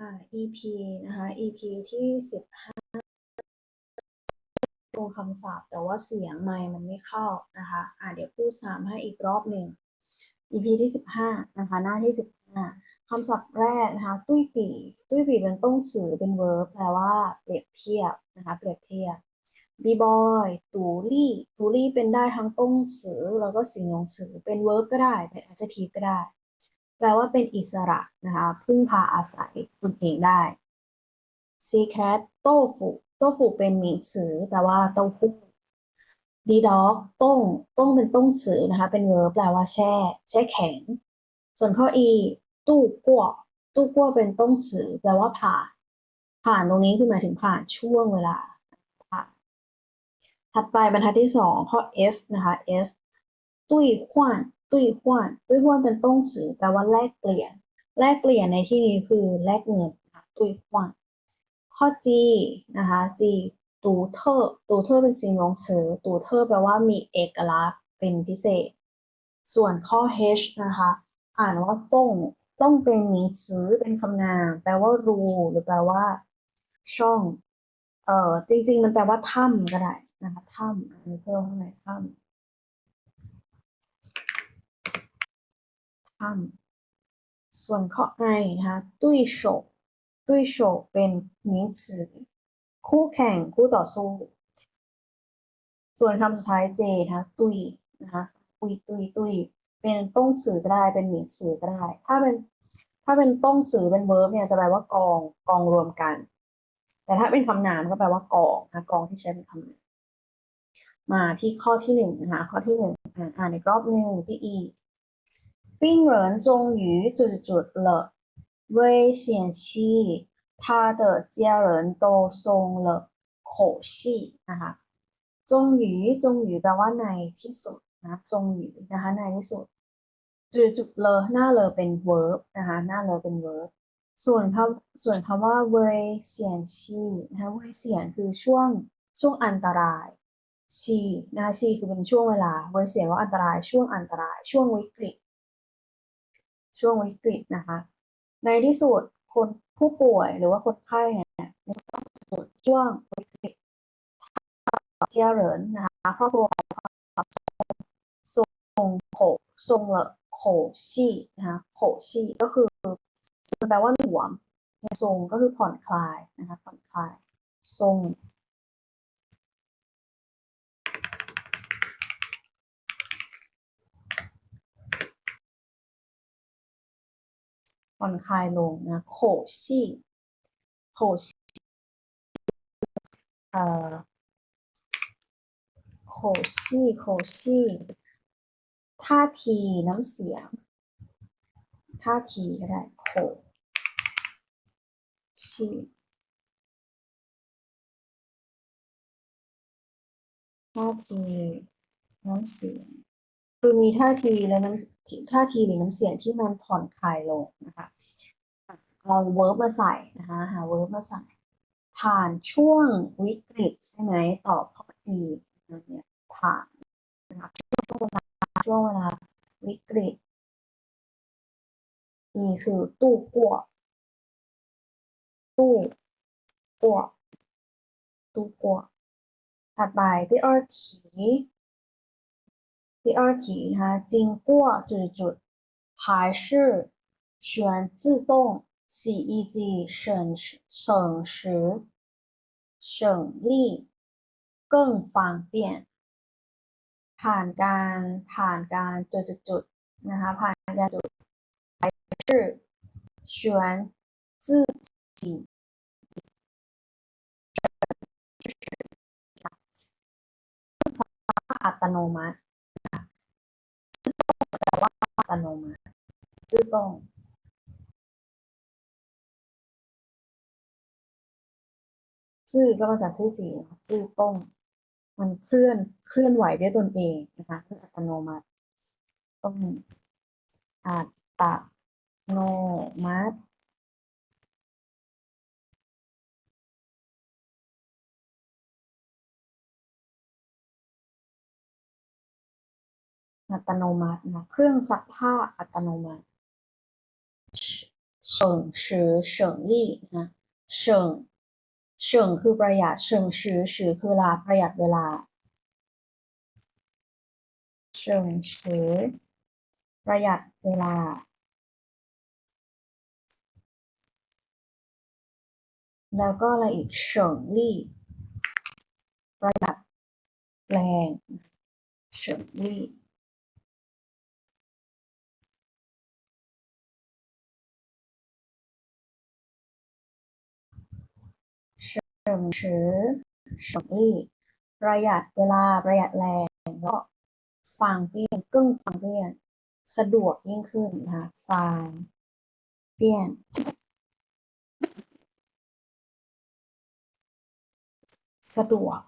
อ่า EP นะคะ EP ที่สิบห้าตรงคำศัพท์แต่ว่าเสียงไมมันไม่เข้านะคะอ่าเดี๋ยวพูดซ้ำให้อีกรอบหนึ่ง EP ที่สิบห้านะคะ หน้าที่สิบห้าคำศัพท์แรกนะคะ ตุ้ยปีตุ้ยปีเป็นต้องสือเป็น verb แปลว่าเปรียบเทียบนะคะ เปรียบเทียบบีบอยตูลี่ตูลี่เป็นได้ทั้งต้องสือแล้วก็สิ่งงสือเป็น verb ก็ได้ เป็น adjective ก็ได้ แปลว่าเป็นอิสระนะคะพึ่งพาอาศัยตนเองได้ซีแคทโต้ฟูโต้ฟูเป็นหมิงสือแปลว่าเต้าหู้ดีด็อกต้งต้งเป็นต้งสือนะคะเป็น verb แปลว่าแช่ แช่แข็ง ส่วนข้อ e ตู้กั่วตู้กั่วเป็นต้งสือแปลว่าผ่าน ผ่านตรงนี้คือหมายถึงผ่านช่วงเวลาถัดไปบรรทัดที่สองข้อ f นะคะ f ตุ้ยขวาน ตุ้ยขว้านตุ้ยขว้านเป็นต้งสือแปลว่าแลกเปลี่ยน แลกเปลี่ยนในที่นี้คือแลกเงินนะตุ้ยขว้านข้อ g นะคะ g ตูเทอร์ตูเทอร์เป็นสิ่งของสือตูเทอร์แปลว่ามีเอกลักษณ์เป็นพิเศษ ส่วนข้อ h นะคะ อ่านว่าต้งต้องเป็นหมิงสือเป็นคำนามแปลว่ารูหรือแปลว่า ช่องเอ่อจริง ๆ มันแปลว่าถ้ำก็ได้นะคะถ้ำอันนี้เพิ่มข้างในถ้ำ ถ้ำส่วนข้อ i นะคะตุ้ยโฉตุ้ยโฉเป็นหมิงสือคู่แข่งคู่ต่อสู้ ส่วนคำสุดท้าย j นะคะตุยนะคะตุยตุยตุยเป็นต้งสื่อก็ได้เป็นหมิงสื่อก็ได้ ถ้าเป็นถ้าเป็นต้งสื่อเป็น verb เนี่ยจะแปลว่ากองกองรวมกัน แต่ถ้าเป็นคำนามก็แปลว่ากองนะกองที่ใช้เป็นคำนามมาที่ข้อที่หนึ่งนะคะข้อที่หนึ่งอ่าอ่านอีกรอบหนึ่งที่ e 病人终于จุดจุดๆ了危险期他的家人都松了口气นะคะจงหยูจงหยูแปลว่าในที่สุดนะจงหยูนะคะในที่สุด จุดจุดเลอหน้าเลอเป็น verb นะคะหน้าเลอเป็น verb ส่วนคำส่วนคำว่าเวยเสียนชีนะคะเวยเสียนคือช่วงช่วงอันตรายชีนะคะชีคือเป็นช่วงเวลาเวยเสียนว่าอันตรายช่วงอันตราย ช่วงวิกฤต ช่วงวิกฤตนะคะ ในที่สุดคนผู้ป่วยหรือว่าคนไข้เนี่ยในช่วงวิกฤตเจียเหรินนะคะครอบครัวของเขาส่งโขส่งลอโขชี่นะคะโขชี่ก็คือแปลว่าหลวมทรงก็คือผ่อนคลายนะคะผ่อนคลายทรง ผ่อนคลายลงนะโขชี่โขชี่เอ่อโขชี่โขชี่ท่าทีน้ำเสียง ท่าทีก็ได้โขชี่ท่าทีน้ำเสียง คือมีท่าทีและน้ำท่าทีหรือน้ำเสียงที่มันผ่อนคลายลงนะคะเอาเวิร์บมาใส่นะคะหาเวิร์บมาใส่ ผ่านช่วงวิกฤตใช่ไหมตอบข้อดีนะเนี่ยผ่านนะคะช่วงเวลาช่วงเวลาวิกฤตนี่คือตู้กั่วตู้กั่วตู้กั่วถัดไปที่ออที 第二题นะคะ经过จุดจุด还是选自动洗衣机省时省时省力更方便ผ่านการผ่านการจุดจุดจุดนะคะผ่านการจุด还是选自己อัตโนมัติแปลว่าอั ตโนมัติ自动ซื่อก็มาจากชื่อจีนซื่อต้งมันเคลื่อนเคลื่อนไหวด้วยตนเองนะคะคืออัตโนมัติต้องอัตโนมัติ อัตโนมัตินะเครื่องซักผ้าอัตโนมัติเฉเฉิงชือเฉิงลี่นะเฉิงเฉิงคือประหยัดเฉิงชือชือคือเวลาประหยัดเวลาเฉิงชือประหยัดเวลาแล้วก็อะไรอีกเฉิงลี่ประหยัดแรงเฉิงลี่ งชือเฉิงลี่ประหยัดเวลาประหยัดแรงแล้วก็ฟังเปี้ยนกึ่งฟังเปี้ยน สะดวกยิ่งขึ้นนะคะฟังเปี้ยน สะดวก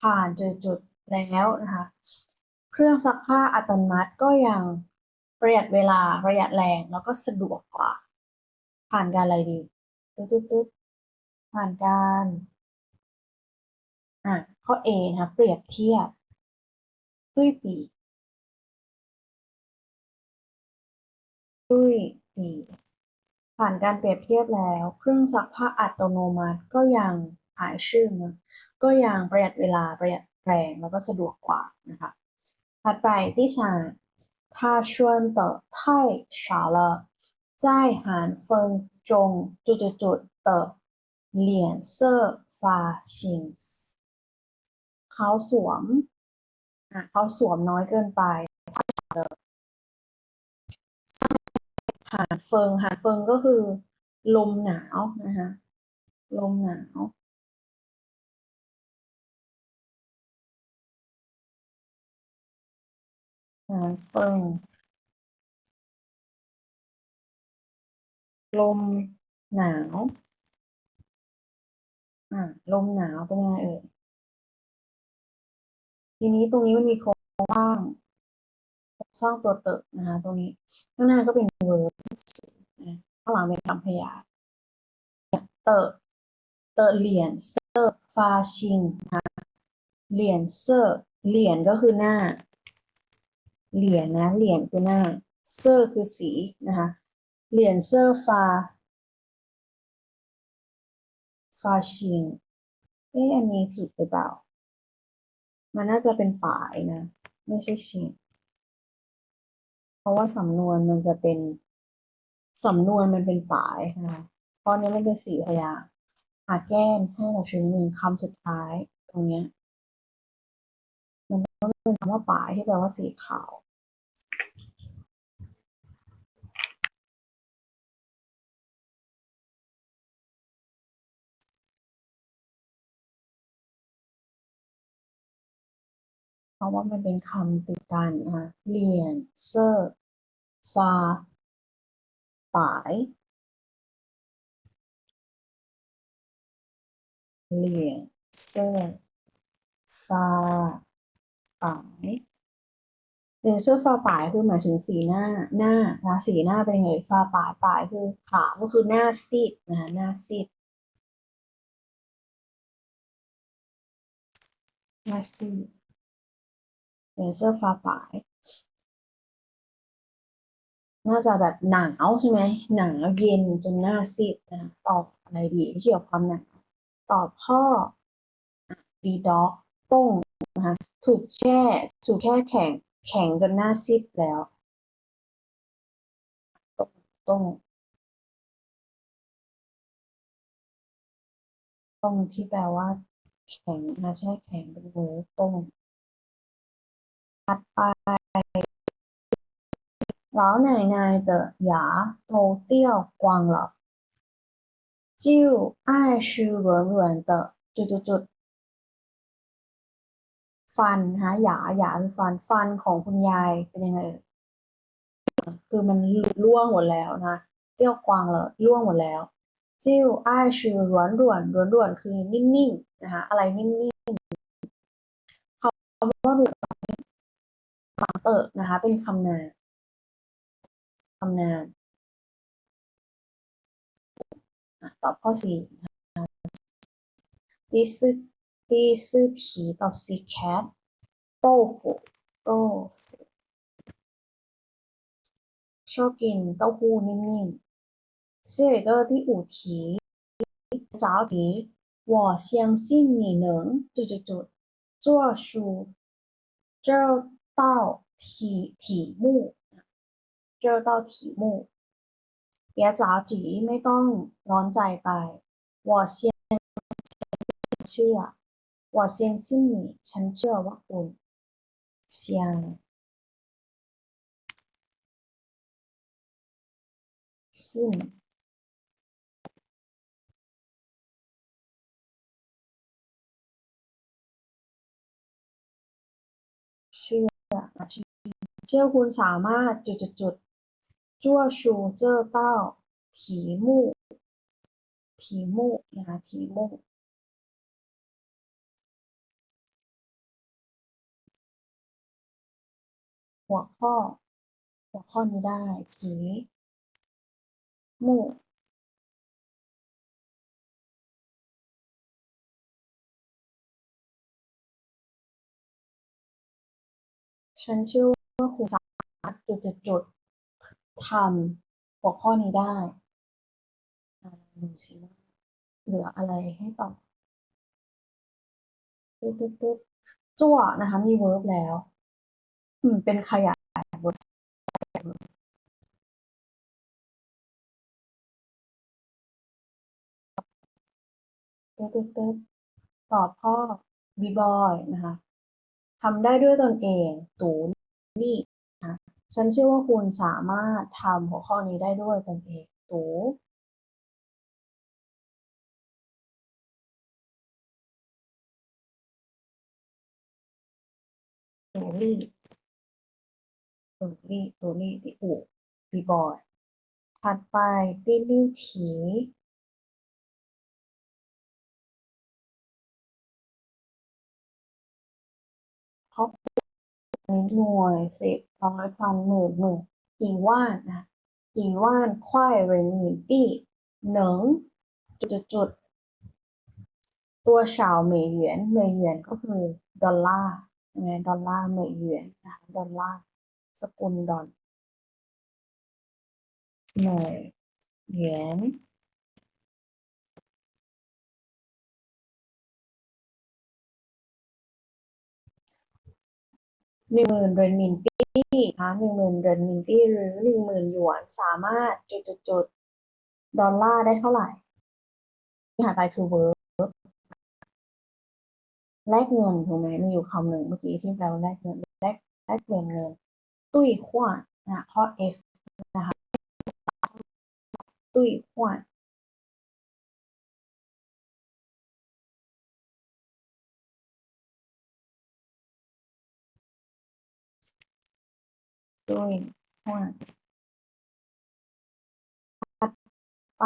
ผ่านจุดจุดๆแล้วนะคะ เครื่องซักผ้าอัตโนมัติก็ยังประหยัดเวลาประหยัดแรงแล้วก็สะดวกกว่า ผ่านการอะไรดีตึ๊ดตึ๊ดตึ๊ดผ่านการอ่ะข้อ A นะคะเปรียบเทียบตุ้ยปี ตุ้ยปี ผ่านการเปรียบเทียบแล้ว เครื่องซักผ้าอัตโนมัติก็ยังหายชื่อนะก็ยังประหยัดเวลาประหยัดแรงแล้วก็สะดวกกว่านะคะถัดไปที่สาม他穿的太少了 จ่ายหานเฟิงจุดจุดเตอเหเขาสวมอะเขาสวมน้อยเกินไปหานเฟิงหานเฟิงก็คือ ลมหนาวนะคะลมหนาวหานเฟิง ลมหนาว อ่า ลมหนาวเป็นยังไงเอ่ย ทีนี้ตรงนี้มันมีโครงสร้างโครงสร้างตัวเติบนะคะ ตรงนี้ ข้างหน้าก็เป็นเวิร์บข้างหลังเป็นคำพยาเติบเติบเหรียญเซอร์ฟาชิงนะเหรียญเซอร์เหรียญก็คือหน้า เหรียญนะ เหรียญคือหน้า เซอร์คือสีนะคะ เหรียญเซอร์ฟา ฟาชิง เอ๊ะอันนี้ผิดหรือเปล่า มันน่าจะเป็นป่ายนะ ไม่ใช่ชิง เพราะว่าสำนวนมันจะเป็น สำนวนมันเป็นป่ายนะคะเพราะอันนี้มันเป็นสี่พยางหาแก้มให้เราชิ้นหนึ่งคำสุดท้ายตรงเนี้ยมันต้องเป็นคำว่าป่ายที่แปลว่าสีขาว เพราะว่ามันเป็นคำติดกันนะคะเรียญเซอร์ฟาป่ายเรียญเซอร์ฟาป่ายเหรียญเซอร์ฟาป่ายคือหมายถึงสีหน้าหน้านะสีหน้าเป็นไงฟาป่ายป่ายคือขาก็คือหน้าซีดนะหน้าซีดหน้าซีด เลเซอร์ฟ้าป่าย น่าจะแบบหนาวใช่ไหม หนาวเย็นจนหน้าซีดนะตอบอะไรดีที่เกี่ยวกับความหนาวตอบข้อดีด็อกต้งนะคะถูกแช่ถูกแค่แข็งแข็งจนหน้าซีดแล้วต้งต้งต้งที่แปลว่า แข็งนะแช่แข็งเป็นเวอร์ต้งถัดไป老奶奶的牙都掉光了就爱是软软的จุดจุดจุดฟันฮะหยาหยาคือฟันฟันของคุณยายเป็นยังไงเอ่ยคือมันร่วงหมดแล้วนะเตี้ยวกวางเลยร่วงหมดแล้วจิ้วอ้ายชื่อร้วนร่วนร้วนร่วนคือนิ่งๆนะคะอะไรนิ่งๆคำว่าร่วน ฟังเอิกนะคะ เป็นคำนามคำนามอ่ะตอบข้อสี่นะคะ第四第四题ตอบ C cat 豆腐豆腐 ชอบกินเต้าหู้นิ่มๆ下一个第五题着急我相信你能จุดจุด做出这 道题题目这道题目别着急ไม่ต้องร้อนใจไป我相เชื่อ我相信你ฉันเชื่อว่าคุณ相信 เชื่อคุณสามารถจุดจุดจุดจั่วชูเจอเต้าถีมู่ถีมูนะคะถีมูหัวข้อ หัวข้อนี้ได้ถีมูฉันเชื่อ ว่าคุณสามารถจุดจุดจุดทำหัวข้อนี้ได้ดูสิว่าเหลืออะไรให้ตอบตึ๊ดตึ๊ดตึ๊ดจั่วนะคะ มีเวิร์บแล้ว อืม เป็นขยายเวิร์บตึ๊ดตึ๊ดตึ๊ดตอบข้อบีบอยนะคะทำได้ด้วยตนเอง ตูน นี่นะฉันเชื่อว่าคุณสามารถทำหัวข้อนี้ได้ด้วยตนเองตูตูลี่ตูลี่ตูลี่ติอุปีบอยถัดไปติลิ้วถีเขา หน่วยสิบร้อยพันหมื่นหมื่นอีว่านนะอีว่านควายเหรินมินปี้เหนิงจุดจุดจุดตัวชาวเมยเหวียนเมยเหวียนก็คือดอลลาร์ไงดอลลาร์เมยเหวียนนะคะดอลลาร์สกุลดอลเมยเหวียน หนึ่งหมื่นเรียญหมินปี้นะคะหนึ่งหมื่นเรียญหมินปี้หรือหนึ่งหมื่นหยวนสามารถจุดจุดจุดดอลลาร์ได้เท่าไหร่ที่หายไปคือเวิร์บแลกเงินถูกไหมมีอยู่คำหนึ่งเมื่อกี้ที่เราแลกเงินแลกแลกเปลี่ยนเงิน ตุ้ยขวานนะข้อ F นะคะตุ้ยขวาน ตุ้ยขวานไป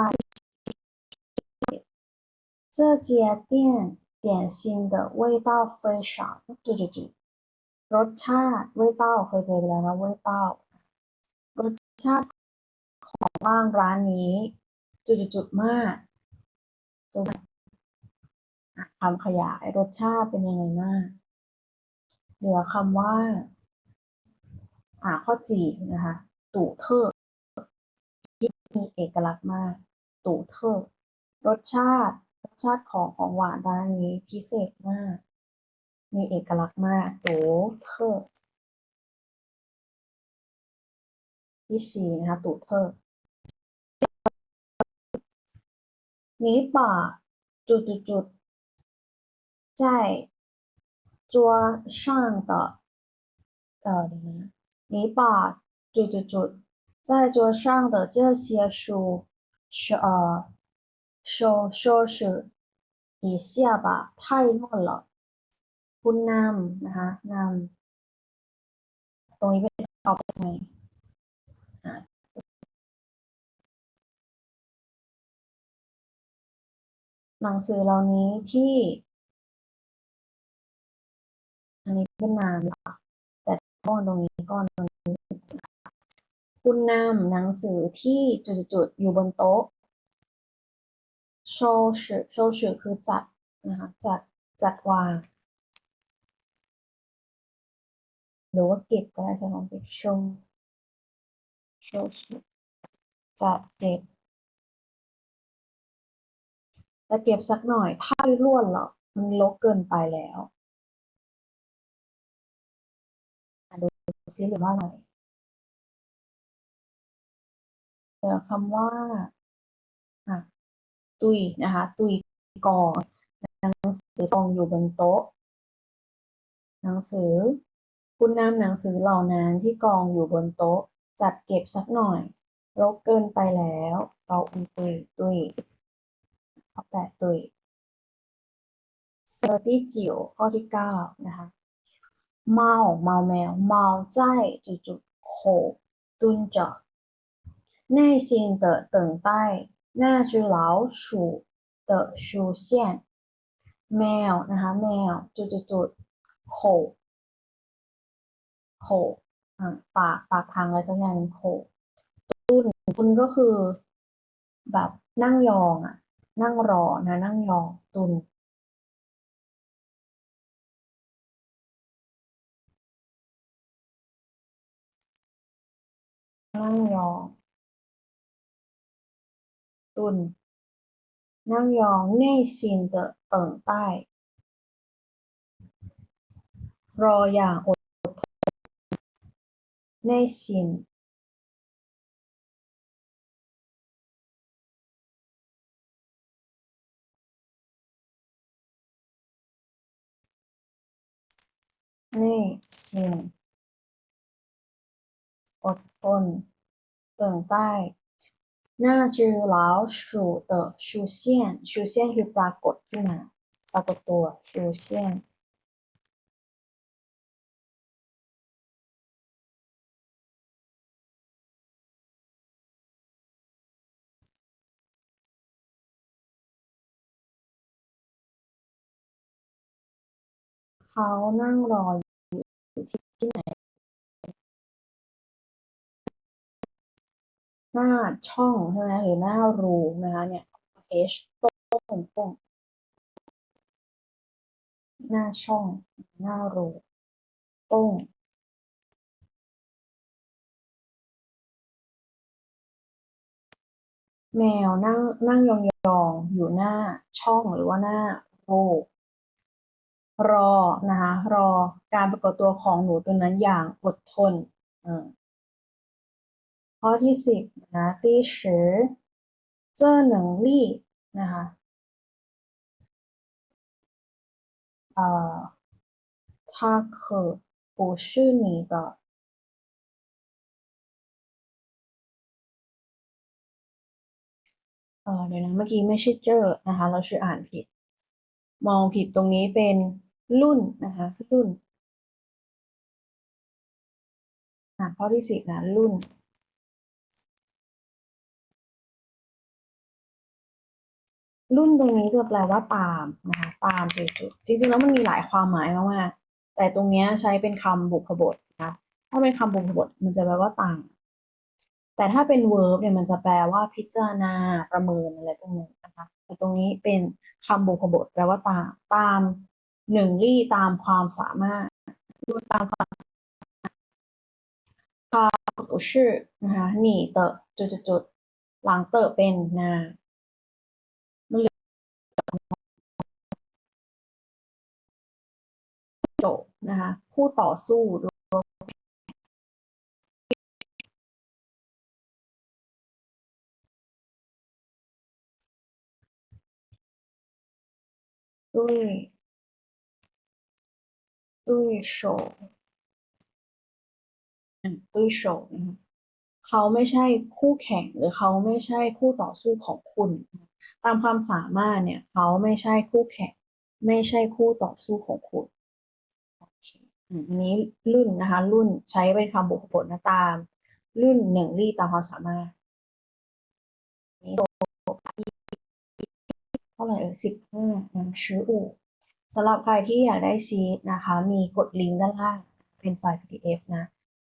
这间店点心的味道非常จุดจุดจุดรสชาติ味道เคยเจอไปแล้วนะ味道รสชาติของว่างร้านนี้ จุดจุดจุดมากตัวอ่ะคำขยายรสชาติเป็นยังไงมาก เหลือคำว่า อ่า ข้อจีนะคะ ตู่เทอร์ที่มีเอกลักษณ์มาก ตู่เทอร์รสชาติ รสชาติของของหวานร้านนี้พิเศษมาก มีเอกลักษณ์มากตู่เทอร์ที่สี่นะคะตู่เทอร์นี้ป่าจุดจุดจุด在桌上的呃，等等， 你把จุดจุดจุด在桌上的这些书是呃收收拾一下吧，太乱了。คุณนำนะคะนำตรงนี้เป็นเอาไปไหนอ่ะหนังสือเหล่านี้ที่ อันนี้เป็นนามค่ะแต่ ก้อนตรงนี้ก้อนตรงนี้คุณนำหนังสือที่จุดๆอยู่บนโต๊ะโชว์ชือโชว์ชือคือจัดนะคะจัดจัดวางหรือว่าเก็บก็ได้ใช้คำเก็บโชว์โช就是จะเก็บจะเก็บสักหน่อยถ้าไม่วนหรอกมันลกเกินไปแล้ว ซิหรือว่าอะไรเจอคำว่าอะตุยนะคะ ตุยกองหนังสือกองอยู่บนโต๊ะ หนังสือ คุณนำหนังสือเหล่านั้นที่กองอยู่บนโต๊ะ จัดเก็บสักหน่อยรกเกินไปแล้วเราอุยตุยตุยข้อแปดตุยเซอร์ที่จิ๋วข้อที่เก้านะคะ เมาเมาแมวเมา在จุดจุด口蹲着耐心的等待那只老鼠的出现แมวนะคะแมวจุดจุดจุดโขโขอ่าปากปากทางอะไรสักอย่างหนึ่งโขตุ้นตุ้นก็คือ แบบนั่งยองอ่ะ นั่งรอนะ นั่งยองตุน นั่งยอง ตุน นั่งยองน่ซินตอเติ่งใต้ รออย่างอดทนน่ซิน内心。 อดทน等待那只老鼠的出现出现คือปรากฏขึ้นมา ปรากฏตัว出现เขานั่งรออยู่ที่ที่ไหน หน้าช่องใช่ไหมหรือหน้ารูนะคะเนี่ย H ตรงตรงหน้าช่อง หน้ารูตรงแมวนั่งนั่งยองๆอยู่หน้าช่องหรือว่าหน้ารูรอนะคะรอการปรากฏตัวของหนูตัวนั้นอย่างอดทนอืม ข้อที่สิบนะ第十这能力นะคะเอ่อ它可不是你的เออเดี๋ยวนะเมื่อกี้ไม่ใช่เจอนะคะ เราชื่ออ่านผิด มองผิดตรงนี้เป็นรุ่นนะคะ รุ่นอ่านข้อที่สิบนะรุ่น รุ่นตรงนี้จะแปลว่าตามนะคะ ตามจุดๆจริงๆแล้วมันมีหลายความหมายมากๆแต่ตรงนี้ใช้เป็นคำบุพบทนะคะถ้าเป็นคำบุพบทมันจะแปลว่าต่าง แต่ถ้าเป็น verb เนี่ยมันจะแปลว่าพิจารณาประเมินอะไรพวกนี้นะคะแต่ตรงนี้เป็นคำบุพบทแปลว่าตามตามหนึ่งรี่ตามความสามารถดูตามความเขาชื่อนะคะหนีเตอจุดจุดหลังเตอเป็นนา โจบนะคะคู่ต่อสู้ด้วยด้วยโฉอืมด้วยโฉนะคะเขาไม่ใช่คู่แข่งหรือเขาไม่ใช่คู่ต่อสู้ของคุณ ตามความสามารถเนี่ย เขาไม่ใช่คู่แข่ง ไม่ใช่คู่ต่อสู้ของคุณ อันนี้รุ่นนะคะ รุ่นใช้เป็นคำบุพบทนะตาม รุ่นหนึ่งรี่ตามความสามารถนี่เท่าไหร่เออสิบห้านะชื่ออูสำหรับใครที่อยากได้ชีตนะคะ มีกดลิงก์ด้านล่าง เป็นไฟล์ PDF นะ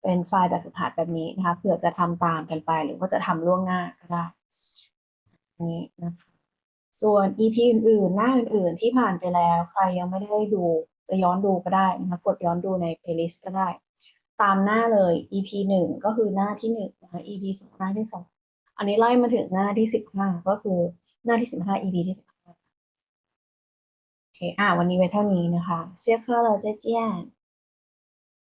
เป็นไฟล์แบบฝึกหัดแบบนี้นะคะ เผื่อจะทำตามกันไป หรือว่าจะทำล่วงหน้าก็ได้นี่นะคะส่วน EP อื่นๆ หน้าอื่นๆ ที่ผ่านไปแล้ว ใครยังไม่ได้ดู จะย้อนดูก็ได้นะคะกดย้อนดูใน playlist ก็ได้ ตามหน้าเลย EP หนึ่งก็คือหน้าที่หนึ่งนะคะ EP สองหน้าที่สองอันนี้ไล่มาถึงหน้าที่สิบห้าก็คือหน้าที่สิบห้า EP ที่สิบห้าโอเคอะวันนี้ไว้เท่านี้นะคะเสียค่าเราจะเจียน